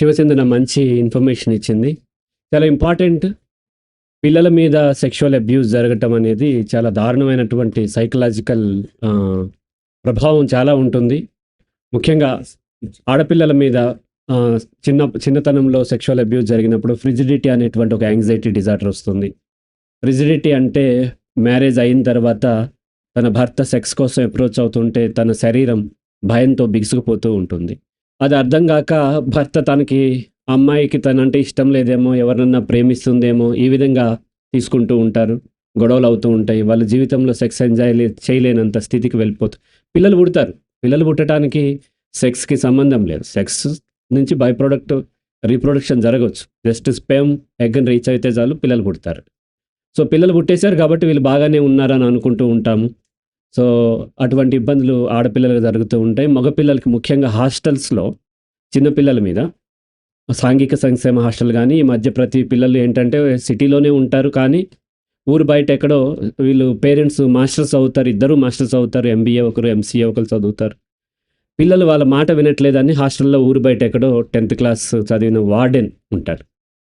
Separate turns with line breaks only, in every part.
శివచందన మంచి ఇన్ఫర్మేషన్ ఇచ్చింది. చాలా ఇంపార్టెంట్ పిల్లల మీద సెక్షువల్ అబ్యూస్ జరగటం అనేది చాలా దారుణమైనటువంటి సైకలాజికల్ ప్రభావం చాలా ఉంటుంది. ముఖ్యంగా ఆడపిల్లల మీద చిన్న చిన్నతనంలో సెక్షువల్ అబ్యూస్ జరిగినప్పుడు ఫ్రిజిడిటీ అనేటువంటి ఒక యాంగ్జైటీ డిజార్డర్ వస్తుంది. ఫ్రిజిడిటీ అంటే మ్యారేజ్ అయిన తర్వాత తన భర్త సెక్స్ కోసం అప్రోచ్ అవుతుంటే తన శరీరం భయంతో బిగుసుకుపోతూ ఉంటుంది. అది అర్థం కాక భర్త తనకి అమ్మాయికి తనంటే ఇష్టం లేదేమో ఎవరినన్నా ప్రేమిస్తుందేమో ఈ విధంగా తీసుకుంటూ ఉంటారు గొడవలు అవుతూ ఉంటాయి. వాళ్ళ జీవితంలో సెక్స్ ఎంజాయ్ లే- చేయలేనంత స్థితికి వెళ్ళిపోతారు పిల్లలు పుడతారు. పిల్లలు పుట్టడానికి సెక్స్కి సంబంధం లేదు. సెక్స్ నుంచి బై ప్రోడక్ట్ రీప్రొడక్షన్ జరగవచ్చు జస్ట్ స్పెమ్ ఎగ్ రీచ్ అయితే చాలు పిల్లలు పుడతారు. సో పిల్లలు పుట్టేశారు కాబట్టి వీళ్ళు బాగానే ఉన్నారని అనుకుంటూ ఉంటాము. సో అటువంటి ఇబ్బందులు ఆడపిల్లలకు జరుగుతూ ఉంటాయి. మగపిల్లలకి ముఖ్యంగా హాస్టల్స్లో చిన్నపిల్లల మీద సాంఘిక సంక్షేమ హాస్టల్ కానీ ఈ మధ్య ప్రతి పిల్లలు ఏంటంటే సిటీలోనే ఉంటారు. కానీ ఊరు బయట ఎక్కడో వీళ్ళు పేరెంట్స్ మాస్టర్స్ అవుతారు. ఇద్దరు మాస్టర్స్ అవుతారు. ఎంబీఏ ఒకరు ఎంసీఏ ఒకరు చదువుతారు. పిల్లలు వాళ్ళ మాట వినట్లేదని హాస్టల్లో ఊరు బయట ఎక్కడో టెన్త్ క్లాస్ చదివిన వార్డెన్ ఉంటారు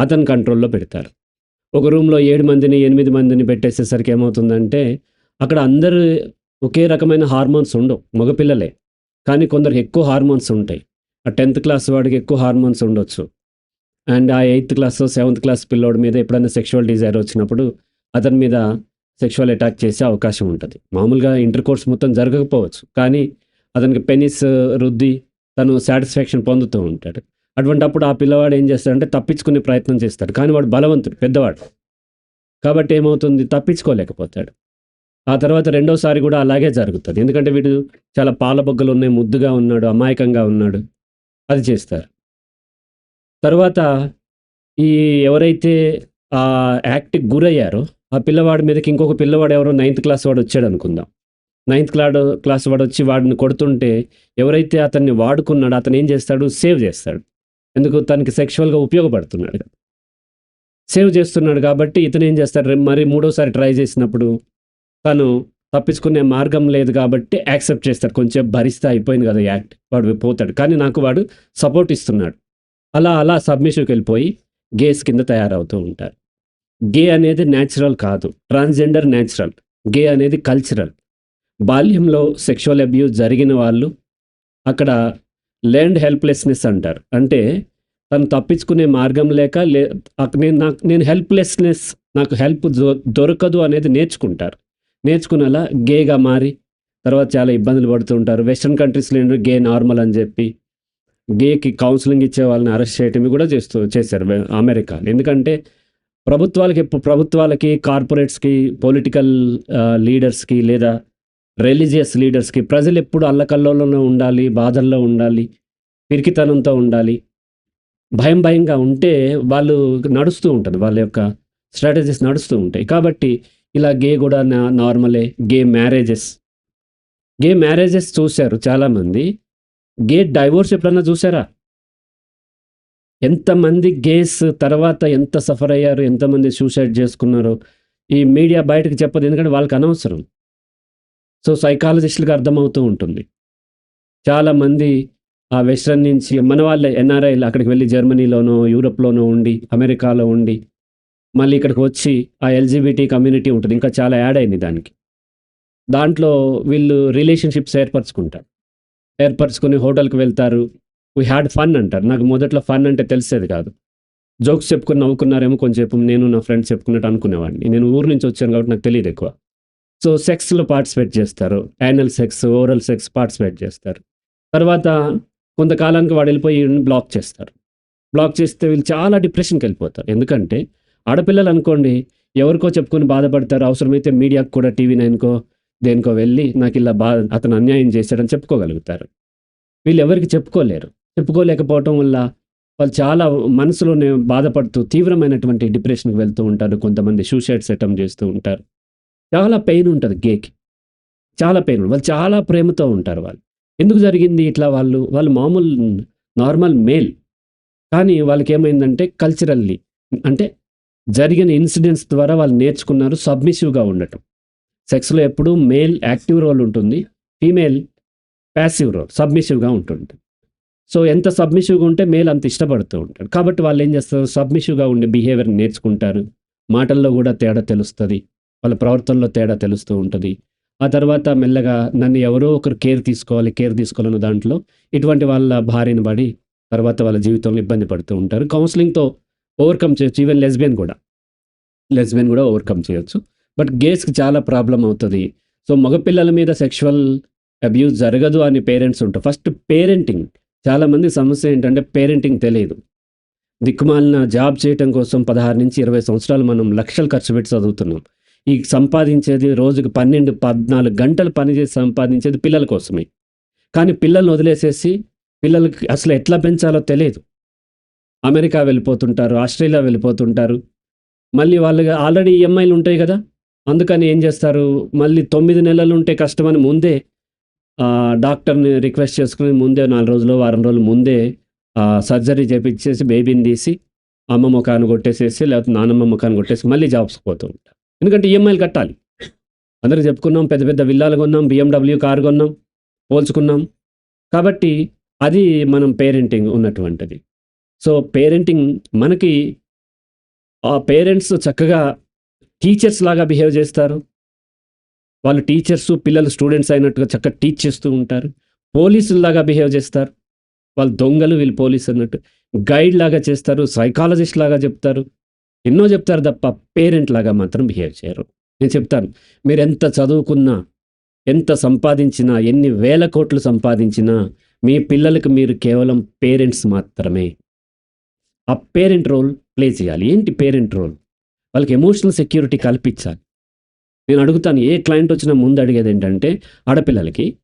అతని కంట్రోల్లో పెడతారు. ఒక రూమ్లో ఏడు మందిని ఎనిమిది మందిని పెట్టేసేసరికి ఏమవుతుందంటే అక్కడ అందరూ ఒకే రకమైన హార్మోన్స్ ఉండవు మగపిల్లలే. కానీ కొందరికి ఎక్కువ హార్మోన్స్ ఉంటాయి. ఆ టెన్త్ క్లాస్ వాడికి ఎక్కువ హార్మోన్స్ ఉండొచ్చు. అండ్ ఆ ఎయిత్ క్లాస్ సెవెంత్ క్లాస్ పిల్లోడి మీద ఎప్పుడైనా సెక్షువల్ డిజైర్ వచ్చినప్పుడు అతని మీద సెక్షువల్ అటాక్ చేసే అవకాశం ఉంటుంది. మామూలుగా ఇంటర్ కోర్స్ మొత్తం జరగకపోవచ్చు. కానీ అతనికి పెనిస్ రుద్ది తను సాటిస్ఫాక్షన్ పొందుతూ ఉంటాడు. అటువంటి అప్పుడు ఆ పిల్లవాడు ఏం చేస్తాడంటే తప్పించుకునే ప్రయత్నం చేస్తాడు. కానీ వాడు బలవంతుడు పెద్దవాడు. కాబట్టి ఏమవుతుంది? తప్పించుకోలేకపోతాడు. ఆ తర్వాత రెండోసారి కూడా అలాగే జరుగుతుంది. ఎందుకంటే వీడు చాలా పాలబొగ్గలు ఉన్నాయి ముద్దుగా ఉన్నాడు అమాయకంగా ఉన్నాడు. అది చేస్తారు. తర్వాత ఈ ఎవరైతే ఆ యాక్ట్కి గురయ్యారో ఆ పిల్లవాడి మీదకి ఇంకొక పిల్లవాడు ఎవరో నైన్త్ క్లాస్ వాడు వచ్చాడు అనుకుందాం. నైన్త్ క్లాడ్ క్లాస్ వాడు వచ్చి వాడిని కొడుతుంటే ఎవరైతే అతన్ని వాడుకున్నాడో అతను ఏం చేస్తాడు? సేవ్ చేస్తాడు. ఎందుకు? తనకి సెక్షువల్గా ఉపయోగపడుతున్నాడు. సేవ్ చేస్తున్నాడు కాబట్టి ఇతను ఏం చేస్తాడు? మరి మూడోసారి ట్రై చేసినప్పుడు తను తప్పించుకునే మార్గం లేదు కాబట్టి యాక్సెప్ట్ చేస్తాడు. కొంచెం భరిస్తే అయిపోయింది కదా యాక్ట్. వాడు పోతాడు. కానీ నాకు వాడు సపోర్ట్ ఇస్తున్నాడు. అలా అలా సబ్మిషన్కి వెళ్ళిపోయి గేస్ కింద తయారవుతూ ఉంటారు గే అనేది న్యాచురల్ కాదు. ట్రాన్స్జెండర్ న్యాచురల్ గే అనేది కల్చరల్. బాల్యంలో సెక్షువల్ అబ్యూస్ జరిగిన వాళ్ళు అక్కడ ల్యాండ్ హెల్ప్లెస్నెస్ అంటారు. అంటే తను తప్పించుకునే మార్గం లేక లే నేను నాకు నేను హెల్ప్లెస్నెస్ నాకు హెల్ప్ దొ- దొరకదు అనేది నేర్చుకుంటారు. నేర్చుకునేలా గేగా మారి తర్వాత చాలా ఇబ్బందులు పడుతూ ఉంటారు. వెస్ట్రన్ కంట్రీస్లో ఏంటంటే గే నార్మల్ అని చెప్పి గేకి కౌన్సిలింగ్ ఇచ్చే వాళ్ళని అరెస్ట్ చేయటం కూడా చేస్తూ చేశారు అమెరికా అమెరికాలో. ఎందుకంటే ప్రభుత్వాలకి ప్రభుత్వాలకి కార్పొరేట్స్కి పొలిటికల్ లీడర్స్కి లేదా రిలీజియస్ లీడర్స్కి ప్రజలు ఎప్పుడు అల్లకల్లోనే ఉండాలి బాధల్లో ఉండాలి పిరికితనంతో ఉండాలి భయం భయంగా ఉంటే వాళ్ళు నడుస్తూ ఉంటుంది. వాళ్ళ యొక్క స్ట్రాటజీస్ నడుస్తూ ఉంటాయి. కాబట్టి ఇలా గే కూడా నా నార్మలే గే మ్యారేజెస్ గే మ్యారేజెస్ చూశారు చాలామంది. గే డైవోర్స్ ఎప్పుడన్నా చూసారా ఎంతమంది గేస్ తర్వాత ఎంత సఫర్ అయ్యారు ఎంతమంది సూసైడ్ చేసుకున్నారు. ఈ మీడియా బయటకు చెప్పదు ఎందుకంటే వాళ్ళకి అనవసరం. సో సైకాలజిస్టులకు అర్థమవుతూ ఉంటుంది. చాలామంది ఆ వెస్ట్రన్ నుంచి మన వాళ్ళ ఎన్ఆర్ఐలు అక్కడికి వెళ్ళి జర్మనీలోనో యూరోప్లోనో ఉండి అమెరికాలో ఉండి మళ్ళీ ఇక్కడికి వచ్చి ఆ ఎల్జీబీటీ కమ్యూనిటీ ఉంటుంది. ఇంకా చాలా యాడ్ అయింది దానికి. దాంట్లో వీళ్ళు రిలేషన్షిప్స్ ఏర్పరచుకుంటారు. ఏర్పరచుకుని హోటల్కి వెళ్తారు. వీ హ్యాడ్ ఫన్ అంటారు. నాకు మొదట్లో ఫన్ అంటే తెలిసేది కాదు. జోక్స్ చెప్పుకుని నవ్వుకున్నారేమో కొంచెంసేపు. నేను నా ఫ్రెండ్స్ చెప్పుకున్నట్టు అనుకునేవాడిని. నేను ఊరు నుంచి వచ్చాను కాబట్టి నాకు తెలియదు ఎక్కువ. సో సెక్స్లో పార్టిసిపేట్ చేస్తారు. Anal sex oral sex participate చేస్తారు. తర్వాత కొంతకాలానికి వాడు వెళ్ళిపోయి బ్లాక్ చేస్తారు. బ్లాక్ చేస్తే వీళ్ళు చాలా డిప్రెషన్కి వెళ్ళిపోతారు. ఎందుకంటే ఆడపిల్లలు అనుకోండి ఎవరికో చెప్పుకొని బాధపడతారు. అవసరమైతే మీడియాకు కూడా టీవీ నైన్కో దేనికో వెళ్ళి నాకు ఇలా బా అతను అన్యాయం చేశాడని చెప్పుకోగలుగుతారు. వీళ్ళు ఎవరికి చెప్పుకోలేరు. చెప్పుకోలేకపోవటం వల్ల వాళ్ళు చాలా మనసులోనే బాధపడుతూ తీవ్రమైనటువంటి డిప్రెషన్కి వెళ్తూ ఉంటారు. కొంతమంది సూసైడ్స్ అటెంప్ట్ చేస్తూ ఉంటారు. చాలా పెయిన్ ఉంటుంది గేకి. చాలా పెయిన్ వాళ్ళు చాలా ప్రేమతో ఉంటారు వాళ్ళు. ఎందుకు జరిగింది ఇట్లా వాళ్ళు? వాళ్ళు మామూలు నార్మల్ మేల్. కానీ వాళ్ళకి ఏమైందంటే కల్చరల్లీ అంటే జరిగిన ఇన్సిడెంట్స్ ద్వారా వాళ్ళు నేర్చుకున్నారు సబ్మిసివ్గా ఉండటం. సెక్స్లో ఎప్పుడూ మేల్ యాక్టివ్ రోల్ ఉంటుంది ఫీమేల్ ప్యాసివ్ రోల్ సబ్మిసివ్గా ఉంటుంది. సో ఎంత సబ్మిసివ్గా ఉంటే మేల్ అంత ఇష్టపడుతూ ఉంటాడు. కాబట్టి వాళ్ళు ఏం చేస్తారు? సబ్మిసివ్గా ఉండే బిహేవియర్ నేర్చుకుంటారు. మాటల్లో కూడా తేడా తెలుస్తుంది వాళ్ళ ప్రవర్తనలో తేడా తెలుస్తూ ఉంటుంది. ఆ తర్వాత మెల్లగా నన్ను ఎవరో ఒకరు కేర్ తీసుకోవాలి కేర్ తీసుకోవాలన్న దాంట్లో ఇటువంటి వాళ్ళ భార్యను పడి తర్వాత వాళ్ళ జీవితంలో ఇబ్బంది పడుతూ ఉంటారు. కౌన్సిలింగ్తో ఓవర్కమ్ చేయొచ్చు ఈవెన్ లెస్బియన్ కూడా. లెస్బియన్ కూడా ఓవర్కమ్ చేయొచ్చు. బట్ గేస్కి చాలా ప్రాబ్లం అవుతుంది. సో మగపిల్లల మీద సెక్షువల్ అబ్యూస్ జరగదు అని పేరెంట్స్ ఉంటారు. First parenting. చాలామంది సమస్య ఏంటంటే పేరెంటింగ్ తెలియదు. దిక్కుమాలిన జాబ్ చేయటం కోసం పదహారు నుంచి ఇరవై సంవత్సరాలు మనం లక్షలు ఖర్చు పెట్టి చదువుతున్నాం. ఈ సంపాదించేది రోజుకి పన్నెండు పద్నాలుగు గంటలు పనిచేసి సంపాదించేది పిల్లల కోసమే. కానీ పిల్లల్ని వదిలేసేసి పిల్లలకి అసలు ఎట్లా పెంచాలో తెలియదు. అమెరికా వెళ్ళిపోతుంటారు ఆస్ట్రేలియా వెళ్ళిపోతుంటారు. మళ్ళీ వాళ్ళకి ఆల్రెడీ ఈఎంఐలు ఉంటాయి కదా అందుకని ఏం చేస్తారు? మళ్ళీ తొమ్మిది నెలలు ఉంటే కష్టమని ముందే డాక్టర్ని రిక్వెస్ట్ చేసుకుని ముందే నాలుగు రోజులు వారం రోజులు ముందే సర్జరీ చేపించేసి బేబీని తీసి అమ్మ ముఖాన్ని కొట్టేసేసి లేకపోతే నానమ్మ ముఖాన్ని కొట్టేసి మళ్ళీ జాబ్స్ పోతూ ఉంటారు. ఎందుకంటే ఈఎంఐలు కట్టాలి. అందరూ చెప్పుకున్నాం పెద్ద పెద్ద విల్లాలు కొన్నాం బిఎండబ్ల్యూ కార్ కొన్నాం పోల్చుకున్నాం. కాబట్టి అది మనం పేరెంటింగ్ ఉన్నటువంటిది. సో పేరెంటింగ్ మనకి ఆ పేరెంట్స్ చక్కగా టీచర్స్ లాగా బిహేవ్ చేస్తారు. వాళ్ళు టీచర్స్ పిల్లలు స్టూడెంట్స్ అయినట్టుగా చక్కగా టీచ్ చేస్తూ ఉంటారు. పోలీసుల్లాగా బిహేవ్ చేస్తారు. వాళ్ళు దొంగలు వీళ్ళు పోలీసు అన్నట్టు. గైడ్ లాగా చేస్తారు సైకాలజిస్ట్ లాగా చెప్తారు. ఎన్నో చెప్తారు తప్ప పేరెంట్ లాగా మాత్రం బిహేవ్ చేయరు. నేను చెప్తాను మీరు ఎంత చదువుకున్నా ఎంత సంపాదించినా ఎన్ని వేల కోట్లు సంపాదించినా మీ పిల్లలకు మీరు కేవలం పేరెంట్స్ మాత్రమే. ఆ పేరెంట్ రోల్ ప్లే చేయాలి. ఏంటి పేరెంట్ రోల్? వాళ్ళకి ఎమోషనల్ సెక్యూరిటీ కల్పించాలి. నేను అడుగుతాను ఏ క్లయింట్ వచ్చినా ముందు అడిగేది ఏంటంటే ఆడపిల్లలకి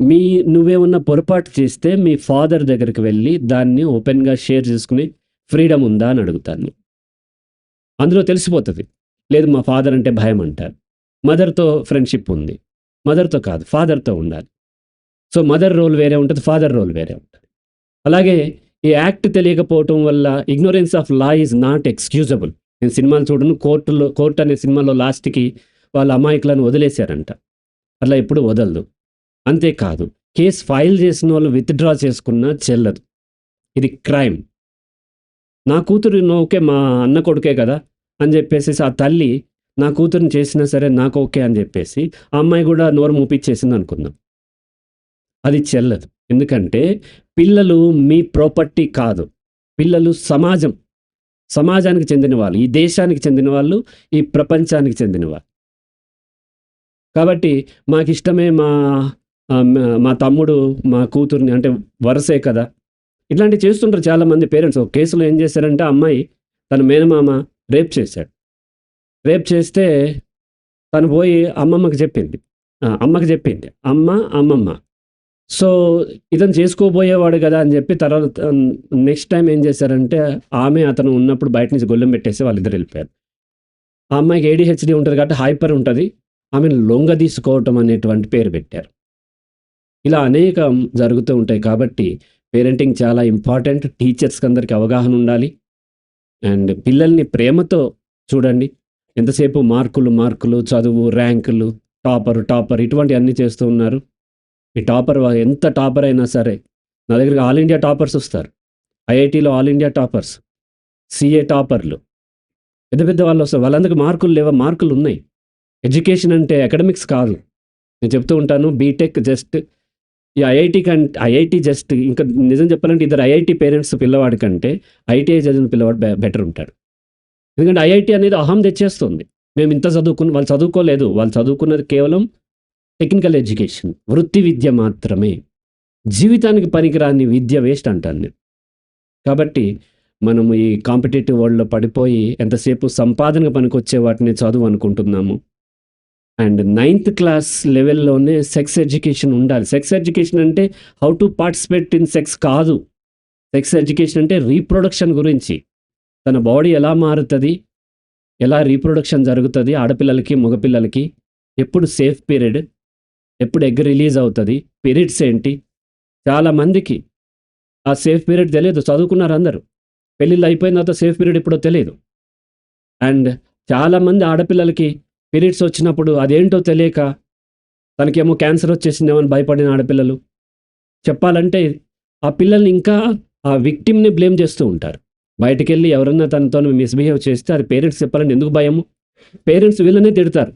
మీ నువ్వేమన్నా పొరపాటు చేస్తే మీ ఫాదర్ దగ్గరికి వెళ్ళి దాన్ని ఓపెన్గా షేర్ చేసుకుని ఫ్రీడమ్ ఉందా అని అడుగుతాను. అందులో తెలిసిపోతుంది. లేదు మా ఫాదర్ అంటే భయం అంటారు. మదర్తో ఫ్రెండ్షిప్ ఉంది. మదర్తో కాదు ఫాదర్తో ఉండాలి. సో మదర్ రోల్ వేరే ఉంటుంది ఫాదర్ రోల్ వేరే ఉంటుంది. అలాగే ఈ యాక్ట్ తెలియకపోవటం వల్ల ignorance of law is not excusable. నేను సినిమాలు చూడను కోర్టులో కోర్టు అనే సినిమాలో లాస్ట్కి వాళ్ళ అమాయకులను వదిలేశారంట. అట్లా ఎప్పుడు వదలదు. అంతేకాదు కేసు ఫైల్ చేసిన వాళ్ళు విత్డ్రా చేసుకున్నా చెల్లదు. ఇది క్రైమ్. నా కూతురు ఓకే మా అన్న కొడుకే కదా అని చెప్పేసి ఆ తల్లి నా కూతురుని చేసినా సరే నాకు ఓకే అని చెప్పేసి ఆ అమ్మాయి కూడా నోరు మూపించేసింది అనుకుందాం అది చెల్లదు. ఎందుకంటే పిల్లలు మీ ప్రాపర్టీ కాదు. పిల్లలు సమాజం. సమాజానికి చెందిన వాళ్ళు ఈ దేశానికి చెందిన వాళ్ళు ఈ ప్రపంచానికి చెందిన వాళ్ళు. కాబట్టి మాకు ఇష్టమే మా మా- తమ్ముడు మా కూతుర్ని అంటే వరసే కదా. ఇట్లాంటివి చేస్తుంటారు చాలామంది పేరెంట్స్. ఒక కేసులో ఏం చేశారంటే అమ్మాయి తన మేనమామ రేప్ చేశాడు. రేప్ చేస్తే తను పోయి అమ్మమ్మకి చెప్పింది. అమ్మకి చెప్పింది. అమ్మ అమ్మమ్మ. సో ఇతను చేసుకోబోయేవాడు కదా అని చెప్పి తర్వాత నెక్స్ట్ టైం ఏం చేశారంటే ఆమె అతను ఉన్నప్పుడు బయట నుంచి గొల్లెం పెట్టేసి వాళ్ళిద్దరు వెళ్ళిపోయారు. ఆ అమ్మాయికి ఏడిహెచ్డి ఉంటుంది కాబట్టి హైపర్ ఉంటుంది. ఆమెను లొంగ తీసుకోవటం అనేటువంటి పేరు పెట్టారు. ఇలా అనేకం జరుగుతూ ఉంటాయి కాబట్టి పేరెంటింగ్ చాలా ఇంపార్టెంట్ టీచర్స్కి అందరికీ అవగాహన ఉండాలి. అండ్ పిల్లల్ని ప్రేమతో చూడండి. ఎంతసేపు మార్కులు మార్కులు చదువు ర్యాంకులు టాపర్ టాపర్ ఇటువంటి అన్నీ చేస్తూ ఉన్నారు. ఈ టాపర్ ఎంత టాపర్ అయినా సరే నా దగ్గరికి ఆల్ ఇండియా టాపర్స్ వస్తారు. ఐఐటీలో ఆల్ ఇండియా టాపర్స్ సిఏ టాపర్లు పెద్ద పెద్ద వాళ్ళు వస్తారు. వాళ్ళందరికీ మార్కులు లేవా? మార్కులు ఉన్నాయి. ఎడ్యుకేషన్ అంటే అకాడమిక్స్ కాదు. నేను చెప్తూ ఉంటాను బీటెక్ జస్ట్ ఈ ఐఐటి కంటే ఐఐటి జస్ట్ ఇంకా నిజం చెప్పాలంటే ఇద్దరు ఐఐటి పేరెంట్స్ పిల్లవాడి కంటే ఐటీఐ చదివిన పిల్లవాడు బెటర్ ఉంటాడు. ఎందుకంటే ఐఐటి అనేది అహం తెచ్చేస్తుంది. మేము ఇంత చదువుకున్న వాళ్ళు చదువుకోలేదు. వాళ్ళు చదువుకున్నది కేవలం టెక్నికల్ ఎడ్యుకేషన్ వృత్తి విద్య మాత్రమే. జీవితానికి పనికిరాని విద్య వేస్ట్ అంటాను నేను. కాబట్టి మనము ఈ కాంపిటేటివ్ వరల్డ్లో పడిపోయి ఎంతసేపు సంపాదనకు పనికొచ్చే వాటిని చదువు అనుకుంటున్నాము. అండ్ నైన్త్ క్లాస్ లెవెల్లోనే సెక్స్ ఎడ్యుకేషన్ ఉండాలి. సెక్స్ ఎడ్యుకేషన్ అంటే how to participate in sex కాదు. సెక్స్ ఎడ్యుకేషన్ అంటే రీప్రొడక్షన్ గురించి. తన బాడీ ఎలా మారుతుంది? ఎలా రీప్రొడక్షన్ జరుగుతుంది? ఆడపిల్లలకి మగపిల్లలకి? ఎప్పుడు సేఫ్ పీరియడ్? ఎప్పుడు ఎగ్ రిలీజ్ అవుతుంది పీరియడ్స్ ఏంటి? చాలామందికి ఆ సేఫ్ పీరియడ్ తెలియదు చదువుకున్నారు అందరూ. పెళ్ళిళ్ళు అయిపోయిన తర్వాత సేఫ్ పీరియడ్ ఇప్పుడో తెలియదు. అండ్ చాలామంది ఆడపిల్లలకి పీరియడ్స్ వచ్చినప్పుడు అదేంటో తెలియక తనకేమో క్యాన్సర్ వచ్చేసిందేమో భయపడిన ఆడపిల్లలు. చెప్పాలంటే ఆ పిల్లల్ని ఇంకా ఆ విక్టిమ్ని బ్లేమ్ చేస్తూ ఉంటారు. బయటికి వెళ్ళి ఎవరన్నా తనతో మిస్బిహేవ్ చేస్తే అది పేరెంట్స్ చెప్పాలని ఎందుకు భయము? పేరెంట్స్ వీళ్ళనే తిడతారు.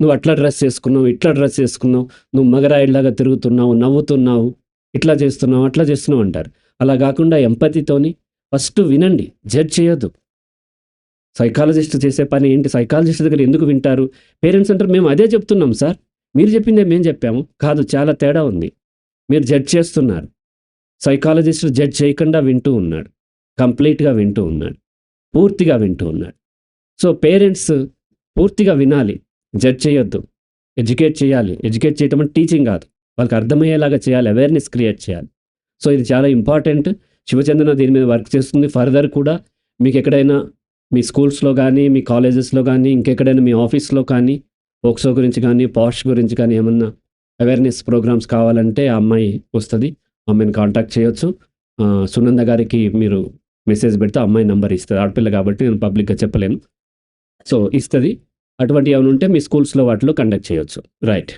నువ్వు అట్లా డ్రెస్ చేసుకున్నావు ఇట్లా డ్రెస్ చేసుకున్నావు నువ్వు మగరాయిలాగా తిరుగుతున్నావు నవ్వుతున్నావు ఇట్లా చేస్తున్నావు అట్లా చేస్తున్నావు అంటారు. అలా కాకుండా ఎంపతితోని ఫస్ట్ వినండి జడ్జ్ చేయొద్దు. సైకాలజిస్ట్ చేసే పని ఏంటి? సైకాలజిస్ట్ దగ్గర ఎందుకు వింటారు? పేరెంట్స్ అంటారు మేము అదే చెప్తున్నాం సార్. మీరు చెప్పిందే మేము చెప్పాము. కాదు చాలా తేడా ఉంది. మీరు జడ్జ్ చేస్తున్నారు. సైకాలజిస్ట్ జడ్జ్ చేయకుండా వింటూ ఉన్నాడు. కంప్లీట్గా వింటూ ఉన్నాడు. పూర్తిగా వింటూ ఉన్నాడు. సో పేరెంట్స్ పూర్తిగా వినాలి. జడ్జ్ చేయొద్దు. ఎడ్యుకేట్ చేయాలి. ఎడ్యుకేట్ చేయటం అంటే టీచింగ్ కాదు. వాళ్ళకి అర్థమయ్యేలాగా చేయాలి. అవేర్నెస్ క్రియేట్ చేయాలి. సో ఇది చాలా ఇంపార్టెంట్. శివచంద్రన దీని మీద వర్క్ చేస్తుంది. ఫర్దర్ కూడా మీకు ఎక్కడైనా మీ స్కూల్స్లో కానీ మీ కాలేజెస్లో కానీ ఇంకెక్కడైనా మీ ఆఫీస్లో కానీ పోక్సో గురించి కానీ పాష్ గురించి కానీ ఏమన్నా అవేర్నెస్ ప్రోగ్రామ్స్ కావాలంటే ఆ అమ్మాయి వస్తుంది. అమ్మాయిని కాంటాక్ట్ చేయొచ్చు. సునంద గారికి మీరు మెసేజ్ పెడితే ఆ అమ్మాయి నంబర్ ఇస్తుంది. ఆడపిల్ల కాబట్టి నేను పబ్లిక్గా చెప్పలేను. సో ఇస్తుంది. అటువంటి ఏమైనా ఉంటే మీ స్కూల్స్లో వాటిలో కండక్ట్ చేయొచ్చు. రైట్